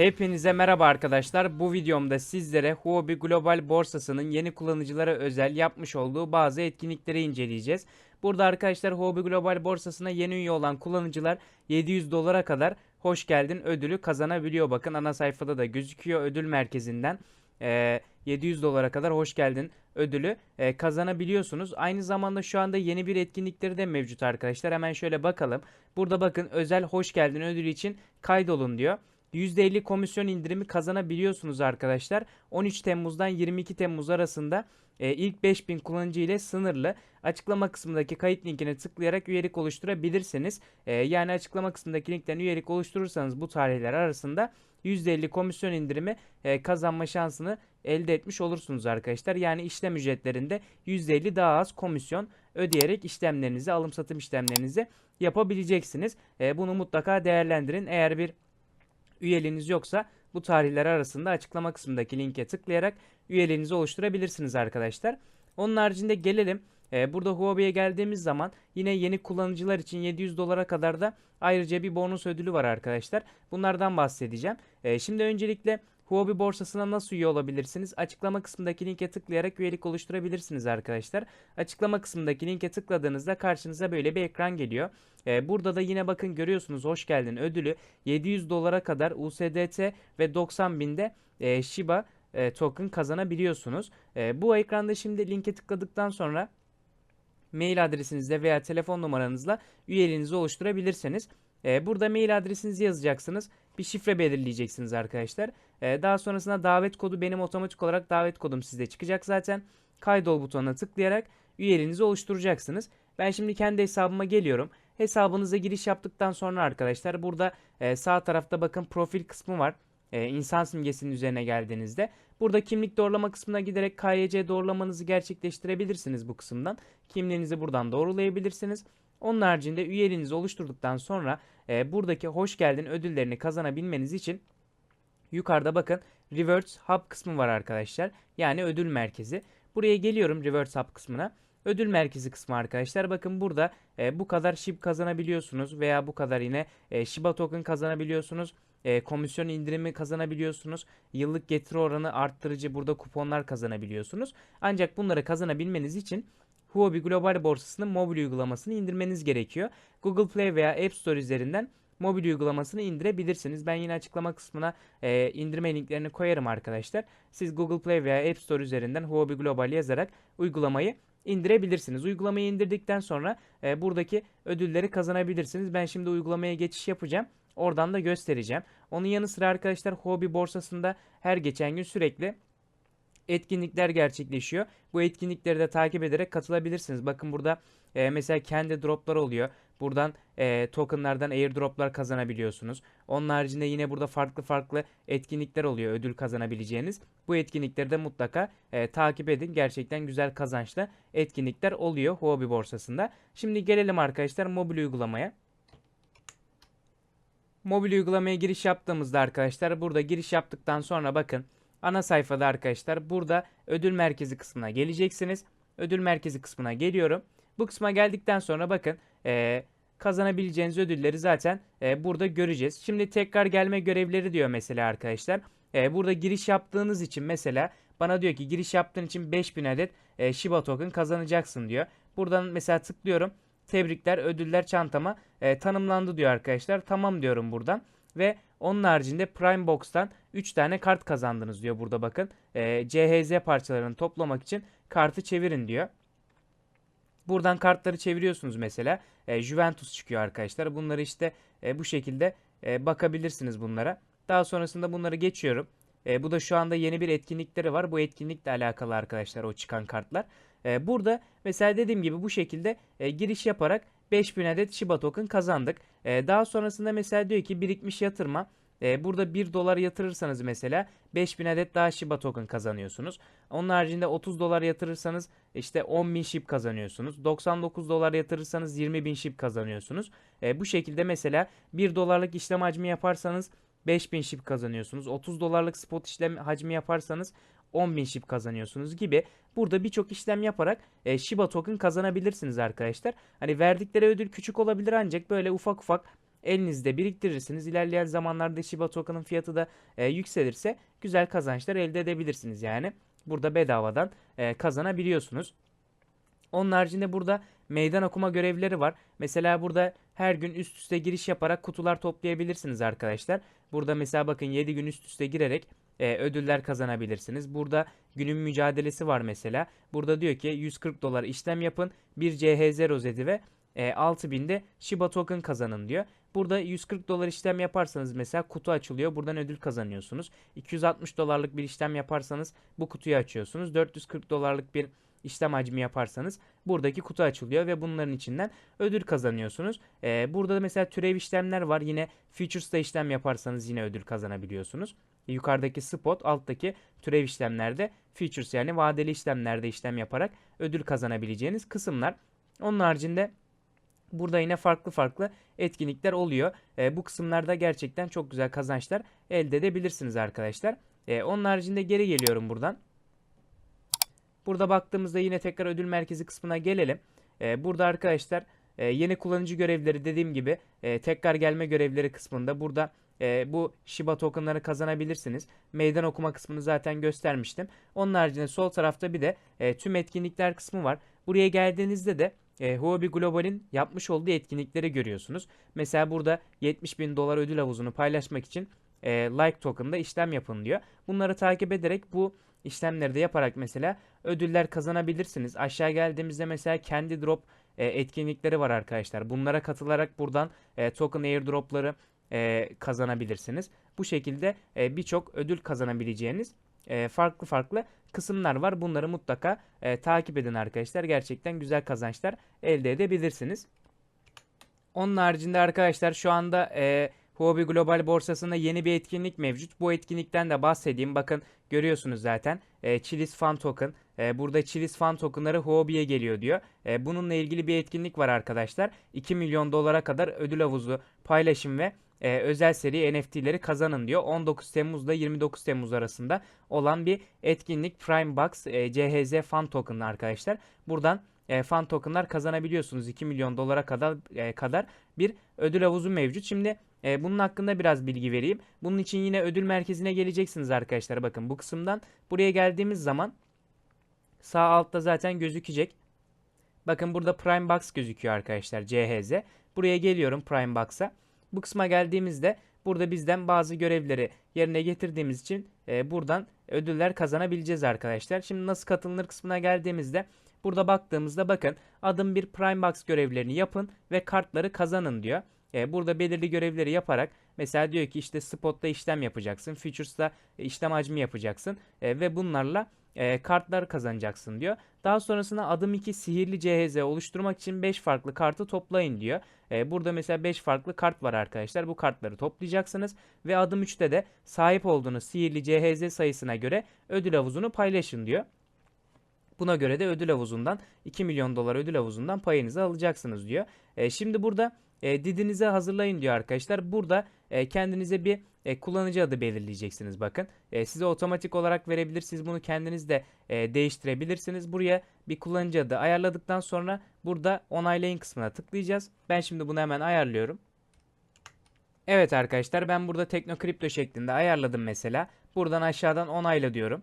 Hepinize merhaba arkadaşlar. Bu videomda sizlere Huobi Global borsasının yeni kullanıcılara özel yapmış olduğu bazı etkinlikleri inceleyeceğiz. Burada arkadaşlar Huobi Global borsasına yeni üye olan kullanıcılar 700 dolara kadar hoş geldin ödülü kazanabiliyor. Bakın ana sayfada da gözüküyor ödül merkezinden. Ee, 700 dolara kadar hoş geldin ödülü e, kazanabiliyorsunuz. Aynı zamanda şu anda yeni bir etkinlikleri de mevcut arkadaşlar. Hemen şöyle bakalım. Burada bakın özel hoş geldin ödülü için kaydolun diyor. %50 komisyon indirimi kazanabiliyorsunuz arkadaşlar. 13 Temmuz'dan 22 Temmuz arasında e, ilk 5000 kullanıcı ile sınırlı. Açıklama kısmındaki kayıt linkine tıklayarak üyelik oluşturabilirsiniz. E, yani açıklama kısmındaki linkten üyelik oluşturursanız bu tarihler arasında %50 komisyon indirimi e, kazanma şansını elde etmiş olursunuz arkadaşlar. Yani işlem ücretlerinde %50 daha az komisyon ödeyerek işlemlerinizi, alım satım işlemlerinizi yapabileceksiniz. E, bunu mutlaka değerlendirin. Eğer bir üyeliğiniz yoksa bu tarihler arasında açıklama kısmındaki linke tıklayarak üyeliğinizi oluşturabilirsiniz arkadaşlar. Onun haricinde gelelim. Ee, burada Huobi'ye geldiğimiz zaman yine yeni kullanıcılar için 700 dolara kadar da ayrıca bir bonus ödülü var arkadaşlar. Bunlardan bahsedeceğim. Ee, şimdi öncelikle Huobi borsasına nasıl üye olabilirsiniz? Açıklama kısmındaki linke tıklayarak üyelik oluşturabilirsiniz arkadaşlar. Açıklama kısmındaki linke tıkladığınızda karşınıza böyle bir ekran geliyor. Ee, burada da yine bakın görüyorsunuz hoş geldin ödülü 700 dolara kadar USDT ve 90 binde e, Shiba e, token kazanabiliyorsunuz. E, bu ekranda şimdi linke tıkladıktan sonra mail adresinizle veya telefon numaranızla üyeliğinizi oluşturabilirsiniz. E, burada mail adresinizi yazacaksınız. Bir şifre belirleyeceksiniz arkadaşlar. E, daha sonrasında davet kodu benim otomatik olarak davet kodum sizde çıkacak zaten. Kaydol butonuna tıklayarak üyeliğinizi oluşturacaksınız. Ben şimdi kendi hesabıma geliyorum. Hesabınıza giriş yaptıktan sonra arkadaşlar burada e, sağ tarafta bakın profil kısmı var. E, insan simgesinin üzerine geldiğinizde. Burada kimlik doğrulama kısmına giderek KYC doğrulamanızı gerçekleştirebilirsiniz bu kısımdan. Kimliğinizi buradan doğrulayabilirsiniz. Onun haricinde üyeliğinizi oluşturduktan sonra e, buradaki hoş geldin ödüllerini kazanabilmeniz için yukarıda bakın Rewards Hub kısmı var arkadaşlar. Yani ödül merkezi. Buraya geliyorum Rewards Hub kısmına. Ödül merkezi kısmı arkadaşlar. Bakın burada e, bu kadar SHIB kazanabiliyorsunuz veya bu kadar yine e, Shiba token kazanabiliyorsunuz. E, komisyon indirimi kazanabiliyorsunuz. Yıllık getiri oranı arttırıcı burada kuponlar kazanabiliyorsunuz. Ancak bunları kazanabilmeniz için Huobi Global Borsası'nın mobil uygulamasını indirmeniz gerekiyor. Google Play veya App Store üzerinden mobil uygulamasını indirebilirsiniz. Ben yine açıklama kısmına e, indirme linklerini koyarım arkadaşlar. Siz Google Play veya App Store üzerinden Huobi Global yazarak uygulamayı indirebilirsiniz. Uygulamayı indirdikten sonra e, buradaki ödülleri kazanabilirsiniz. Ben şimdi uygulamaya geçiş yapacağım. Oradan da göstereceğim. Onun yanı sıra arkadaşlar Huobi borsasında her geçen gün sürekli etkinlikler gerçekleşiyor. Bu etkinlikleri de takip ederek katılabilirsiniz. Bakın burada e, mesela kendi droplar oluyor. Buradan e, tokenlardan airdroplar kazanabiliyorsunuz. Onun haricinde yine burada farklı farklı etkinlikler oluyor ödül kazanabileceğiniz. Bu etkinlikleri de mutlaka e, takip edin. Gerçekten güzel kazançlı etkinlikler oluyor Huobi borsasında. Şimdi gelelim arkadaşlar mobil uygulamaya. Mobil uygulamaya giriş yaptığımızda arkadaşlar burada giriş yaptıktan sonra bakın ana sayfada arkadaşlar burada ödül merkezi kısmına geleceksiniz. Ödül merkezi kısmına geliyorum. Bu kısma geldikten sonra bakın e, kazanabileceğiniz ödülleri zaten e, burada göreceğiz. Şimdi tekrar gelme görevleri diyor mesela arkadaşlar. E, burada giriş yaptığınız için mesela bana diyor ki giriş yaptığın için 5000 adet e, Shiba token kazanacaksın diyor. Buradan mesela tıklıyorum. Tebrikler ödüller çantama e, tanımlandı diyor arkadaşlar. Tamam diyorum buradan. Ve onun haricinde Prime Box'tan 3 tane kart kazandınız diyor burada bakın. E, CHZ parçalarını toplamak için kartı çevirin diyor. Buradan kartları çeviriyorsunuz mesela. E, Juventus çıkıyor arkadaşlar. Bunları işte e, bu şekilde e, bakabilirsiniz bunlara. Daha sonrasında bunları geçiyorum. E, bu da şu anda yeni bir etkinlikleri var. Bu etkinlikle alakalı arkadaşlar o çıkan kartlar. E, burada mesela dediğim gibi bu şekilde e, giriş yaparak 5000 adet Shiba token kazandık. E, daha sonrasında mesela diyor ki birikmiş yatırma. E, burada 1 dolar yatırırsanız mesela 5000 adet daha Shiba token kazanıyorsunuz. Onun haricinde 30 dolar yatırırsanız işte 10.000 SHIB kazanıyorsunuz. 99 dolar yatırırsanız 20.000 SHIB kazanıyorsunuz. E, bu şekilde mesela 1 dolarlık işlem hacmi yaparsanız 5000 SHIB kazanıyorsunuz. 30 dolarlık spot işlem hacmi yaparsanız 10.000 SHIB kazanıyorsunuz gibi burada birçok işlem yaparak e, Shiba token kazanabilirsiniz arkadaşlar. Hani verdikleri ödül küçük olabilir ancak böyle ufak ufak elinizde biriktirirsiniz. İlerleyen zamanlarda Shiba token'ın fiyatı da e, yükselirse güzel kazançlar elde edebilirsiniz yani. Burada bedavadan e, kazanabiliyorsunuz. Onun haricinde burada meydan okuma görevleri var. Mesela burada her gün üst üste giriş yaparak kutular toplayabilirsiniz arkadaşlar. Burada mesela bakın 7 gün üst üste girerek e, ödüller kazanabilirsiniz. Burada günün mücadelesi var mesela. Burada diyor ki 140 dolar işlem yapın. Bir CHZ rozeti ve e, 6000'de Shiba token kazanın diyor. Burada 140 dolar işlem yaparsanız mesela kutu açılıyor. Buradan ödül kazanıyorsunuz. 260 dolarlık bir işlem yaparsanız bu kutuyu açıyorsunuz. 440 dolarlık bir işlem hacmi yaparsanız buradaki kutu açılıyor ve bunların içinden ödül kazanıyorsunuz. Ee, burada da mesela türev işlemler var. Yine Futures'ta işlem yaparsanız yine ödül kazanabiliyorsunuz. Yukarıdaki spot, alttaki türev işlemlerde futures yani vadeli işlemlerde işlem yaparak ödül kazanabileceğiniz kısımlar. Onun haricinde burada yine farklı farklı etkinlikler oluyor. Ee, bu kısımlarda gerçekten çok güzel kazançlar elde edebilirsiniz arkadaşlar. Ee, onun haricinde geri geliyorum buradan. Burada baktığımızda yine tekrar ödül merkezi kısmına gelelim. Ee, burada arkadaşlar e, yeni kullanıcı görevleri dediğim gibi e, tekrar gelme görevleri kısmında burada e, bu Shiba tokenları kazanabilirsiniz. Meydan okuma kısmını zaten göstermiştim. Onun haricinde sol tarafta bir de e, tüm etkinlikler kısmı var. Buraya geldiğinizde de e, Huobi Global'in yapmış olduğu etkinlikleri görüyorsunuz. Mesela burada 70 bin dolar ödül havuzunu paylaşmak için e, like token'da işlem yapın diyor. Bunları takip ederek bu işlemleri de yaparak mesela ödüller kazanabilirsiniz. Aşağı geldiğimizde mesela kendi drop e, etkinlikleri var arkadaşlar. Bunlara katılarak buradan e, token airdropları e, kazanabilirsiniz. Bu şekilde e, birçok ödül kazanabileceğiniz e, farklı farklı kısımlar var. Bunları mutlaka e, takip edin arkadaşlar. Gerçekten güzel kazançlar elde edebilirsiniz. Onun haricinde arkadaşlar şu anda e, Huobi Global borsasında yeni bir etkinlik mevcut. Bu etkinlikten de bahsedeyim. Bakın görüyorsunuz zaten. E, Chilis Fan Token. E, burada Chilis Fan Token'ları Huobi'ye geliyor diyor. E, bununla ilgili bir etkinlik var arkadaşlar. 2 milyon dolara kadar ödül havuzu, paylaşım ve e, özel seri NFT'leri kazanın diyor. 19 Temmuz'da 29 Temmuz arasında olan bir etkinlik Prime Box e, CHZ Fan Token'ı arkadaşlar. Buradan e, fan tokenlar kazanabiliyorsunuz. 2 milyon dolara kadar e, kadar bir ödül havuzu mevcut. Şimdi e, bunun hakkında biraz bilgi vereyim. Bunun için yine ödül merkezine geleceksiniz arkadaşlar. Bakın bu kısımdan buraya geldiğimiz zaman sağ altta zaten gözükecek. Bakın burada Prime Box gözüküyor arkadaşlar. CHZ. Buraya geliyorum Prime Box'a. Bu kısma geldiğimizde burada bizden bazı görevleri yerine getirdiğimiz için e, buradan ödüller kazanabileceğiz arkadaşlar. Şimdi nasıl katılınır kısmına geldiğimizde burada baktığımızda bakın adım bir Prime Box görevlerini yapın ve kartları kazanın diyor. E, burada belirli görevleri yaparak mesela diyor ki işte spotta işlem yapacaksın, futures'ta işlem hacmi yapacaksın e, ve bunlarla e, kartlar kazanacaksın diyor. Daha sonrasında adım 2 sihirli CHZ oluşturmak için 5 farklı kartı toplayın diyor. E, burada mesela 5 farklı kart var arkadaşlar. Bu kartları toplayacaksınız ve adım 3'te de sahip olduğunuz sihirli CHZ sayısına göre ödül havuzunu paylaşın diyor. Buna göre de ödül havuzundan 2 milyon dolar ödül havuzundan payınızı alacaksınız diyor. E, şimdi burada e, didinize hazırlayın diyor arkadaşlar. Burada e, kendinize bir e, kullanıcı adı belirleyeceksiniz bakın. E, size otomatik olarak verebilir. Siz bunu kendiniz de e, değiştirebilirsiniz. Buraya bir kullanıcı adı ayarladıktan sonra burada onaylayın kısmına tıklayacağız. Ben şimdi bunu hemen ayarlıyorum. Evet arkadaşlar ben burada teknokripto şeklinde ayarladım mesela. Buradan aşağıdan onayla diyorum.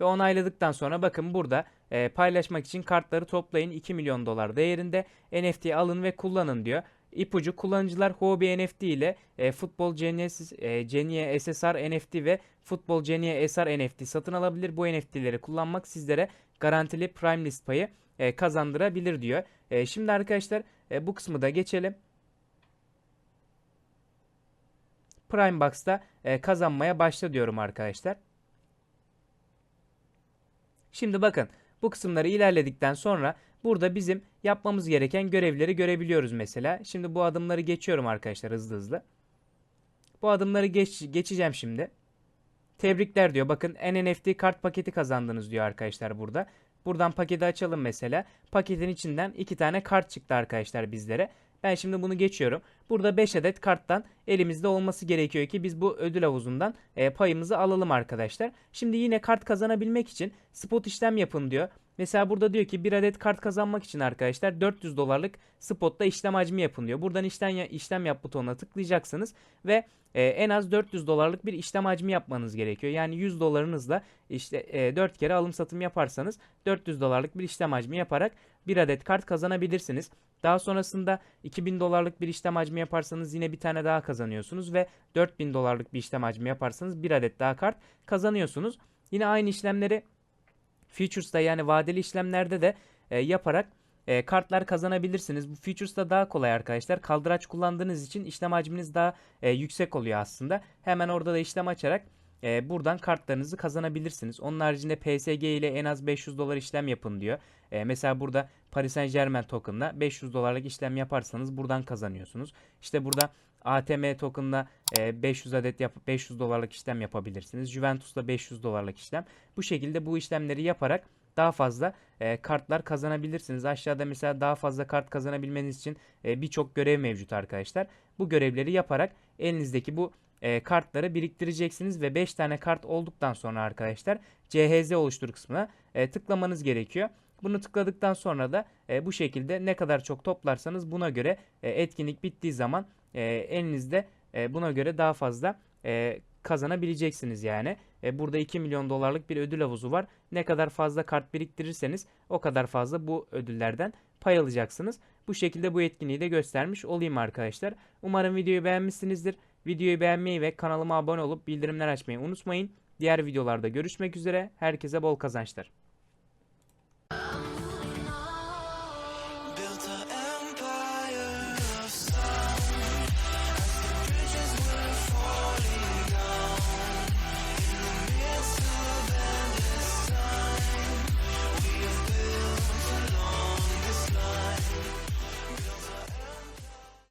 Ve onayladıktan sonra bakın burada e, paylaşmak için kartları toplayın 2 milyon dolar değerinde NFT alın ve kullanın diyor. İpucu kullanıcılar Huobi NFT ile e, Futbol Genie SSR NFT ve Futbol Genie SR NFT satın alabilir. Bu NFT'leri kullanmak sizlere garantili Prime List payı e, kazandırabilir diyor. E, şimdi arkadaşlar e, bu kısmı da geçelim. Prime Box'ta e, kazanmaya başla diyorum arkadaşlar. Şimdi bakın bu kısımları ilerledikten sonra burada bizim yapmamız gereken görevleri görebiliyoruz mesela. Şimdi bu adımları geçiyorum arkadaşlar hızlı hızlı. Bu adımları geç, geçeceğim şimdi. Tebrikler diyor. Bakın NFT kart paketi kazandınız diyor arkadaşlar burada. Buradan paketi açalım mesela. Paketin içinden iki tane kart çıktı arkadaşlar bizlere. Ben şimdi bunu geçiyorum. Burada 5 adet karttan elimizde olması gerekiyor ki biz bu ödül havuzundan e, payımızı alalım arkadaşlar. Şimdi yine kart kazanabilmek için spot işlem yapın diyor. Mesela burada diyor ki bir adet kart kazanmak için arkadaşlar 400 dolarlık spotta işlem hacmi yapın diyor. Buradan işlem, işlem yap butonuna tıklayacaksınız ve e, en az 400 dolarlık bir işlem hacmi yapmanız gerekiyor. Yani 100 dolarınızla işte e, 4 kere alım satım yaparsanız 400 dolarlık bir işlem hacmi yaparak bir adet kart kazanabilirsiniz. Daha sonrasında 2000 dolarlık bir işlem hacmi yaparsanız yine bir tane daha kazanıyorsunuz ve 4000 dolarlık bir işlem hacmi yaparsanız bir adet daha kart kazanıyorsunuz. Yine aynı işlemleri Futures'ta yani vadeli işlemlerde de e, yaparak e, kartlar kazanabilirsiniz. Bu Futures'ta daha kolay arkadaşlar. Kaldıraç kullandığınız için işlem hacminiz daha e, yüksek oluyor aslında. Hemen orada da işlem açarak e, buradan kartlarınızı kazanabilirsiniz. Onun haricinde PSG ile en az 500 dolar işlem yapın diyor. E, mesela burada Paris Saint Germain token'la 500 dolarlık işlem yaparsanız buradan kazanıyorsunuz. İşte burada ATM token'la e, 500 adet yap 500 dolarlık işlem yapabilirsiniz. Juventus'la 500 dolarlık işlem. Bu şekilde bu işlemleri yaparak daha fazla e, kartlar kazanabilirsiniz. Aşağıda mesela daha fazla kart kazanabilmeniz için e, birçok görev mevcut arkadaşlar. Bu görevleri yaparak elinizdeki bu e, kartları biriktireceksiniz ve 5 tane kart olduktan sonra arkadaşlar CHZ oluştur kısmına e, tıklamanız gerekiyor. Bunu tıkladıktan sonra da e, bu şekilde ne kadar çok toplarsanız buna göre e, etkinlik bittiği zaman e, elinizde e, buna göre daha fazla e, kazanabileceksiniz yani. E, burada 2 milyon dolarlık bir ödül havuzu var. Ne kadar fazla kart biriktirirseniz o kadar fazla bu ödüllerden pay alacaksınız. Bu şekilde bu etkinliği de göstermiş olayım arkadaşlar. Umarım videoyu beğenmişsinizdir. Videoyu beğenmeyi ve kanalıma abone olup bildirimler açmayı unutmayın. Diğer videolarda görüşmek üzere. Herkese bol kazançlar.